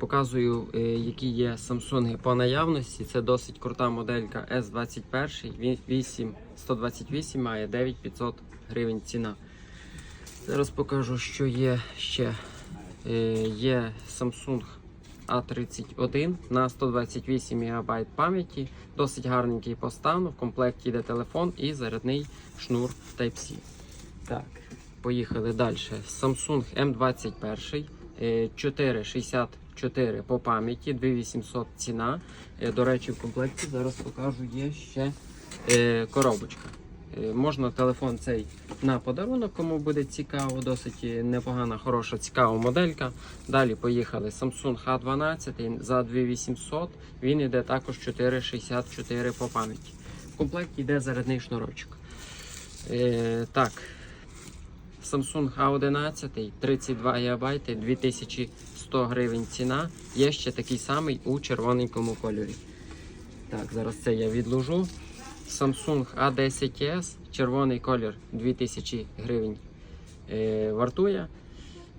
Показую, е, які є Samsung по наявності. Це досить крута моделька S21. 8, 128 має 9500 гривень ціна. Зараз покажу, що є ще. Е, є Samsung A31 на 128 ГБ пам'яті, досить гарненький по стану. В комплекті йде телефон і зарядний шнур Type-C. Так, Поїхали далі. Samsung M21 460 4 по пам'яті, 2800 ціна. Е, до речі, в комплекті зараз покажу є ще е, коробочка. Е, можна телефон цей на подарунок, кому буде цікаво, досить непогана, хороша, цікава моделька. Далі поїхали Samsung H12 за 2800. Він йде також 464 по пам'яті. В комплекті йде зарядний шнурочок. Так, Samsung A11 32 ГБ, 2100 гривень ціна. Є ще такий самий у червоненькому кольорі. Так, зараз це я відложу. Samsung A10s, червоний колір 2000 гривень е, вартує.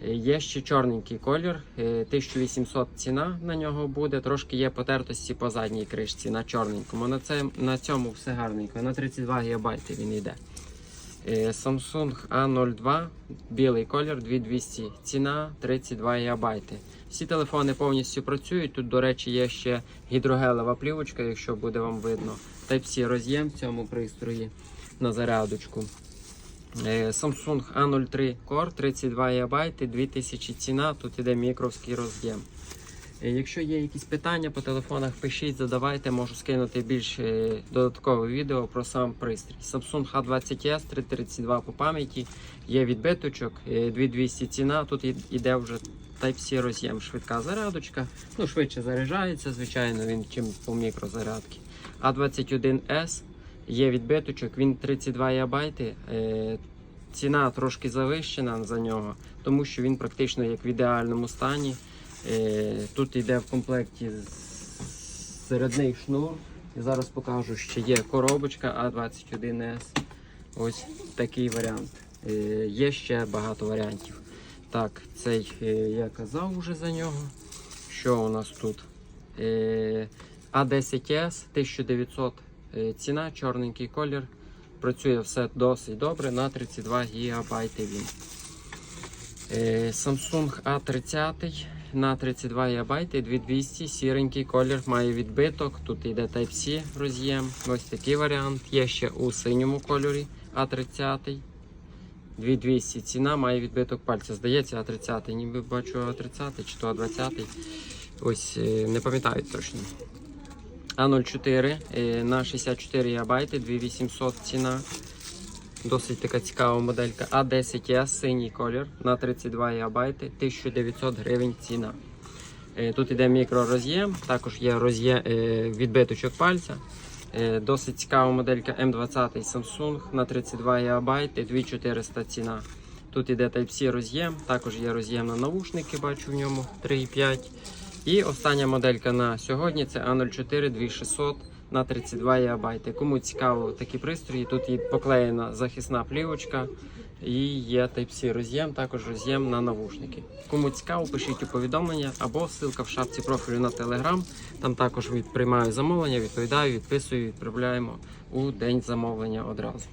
Е, Є ще чорненький колір, е, 1800 ціна на нього буде. Трошки є потертості по задній кришці на чорненькому. На, це, на цьому все гарненько. На 32 ГБ він йде. Е, Samsung A02, білий колір, 2200 ціна, 32 ГБ. Всі телефони повністю працюють. Тут, до речі, є ще гідрогелева плівочка, якщо буде вам видно. Type-C роз'єм в цьому пристрої на зарядочку. Е, Samsung A03 Core 32 ГБ, 2000 ціна, тут іде мікровський роз'єм. Е, Якщо є якісь питання по телефонах, пишіть, задавайте, можу скинути більш е, додаткове відео про сам пристрій. Samsung A20s 332 по пам'яті, є відбиточок, е, 2200 ціна. Тут іде вже Type-C роз'єм, швидка зарядочка. Ну, швидше заряджається, звичайно, він чим по мікрозарядки. A21s є відбиточок, він 32 ГБ. Е, ціна трошки завищена за нього, тому що він практично як в ідеальному стані. Е, Тут йде в комплекті зарядний шнур. І зараз покажу, що є коробочка А21S. Ось такий варіант. Е, Є ще багато варіантів. Так, цей е, я казав вже за нього. Що у нас тут? Е, А10S 1900 е, ціна, чорненький колір. Працює все досить добре на 32 ГБ він. Samsung A30 на 32 ГБ 2200, сіренький колір має відбиток. Тут йде Type-C роз'єм. Ось такий варіант. Є ще у синьому кольорі A30. 2200 ціна має відбиток пальця. Здається, А30. Ніби бачу А30 чи то А20. Ось е, не пам'ятаю точно. А04 е, на 64 ГБ 2800 ціна. Досить така цікава моделька. А10S синій колір на 32 ГБ 1900 гривень ціна. Е, Тут іде мікророз'єм, також є роз'єм е, відбиточок пальця. Е, Досить цікава моделька М20 Samsung на 32 ГБ 2400 ціна. Тут іде Type-C роз'єм, також є роз'єм на навушники, бачу в ньому 3,5. І остання моделька на сьогодні це А04 2600 на 32 ГБ. Кому цікаво такі пристрої, тут є поклеєна захисна плівочка і є Type-C роз'єм, також роз'єм на навушники. Кому цікаво, пишіть у повідомлення або ссылка в шапці профілю на Telegram. Там також приймаю замовлення, відповідаю, відписую, відправляємо у день замовлення одразу.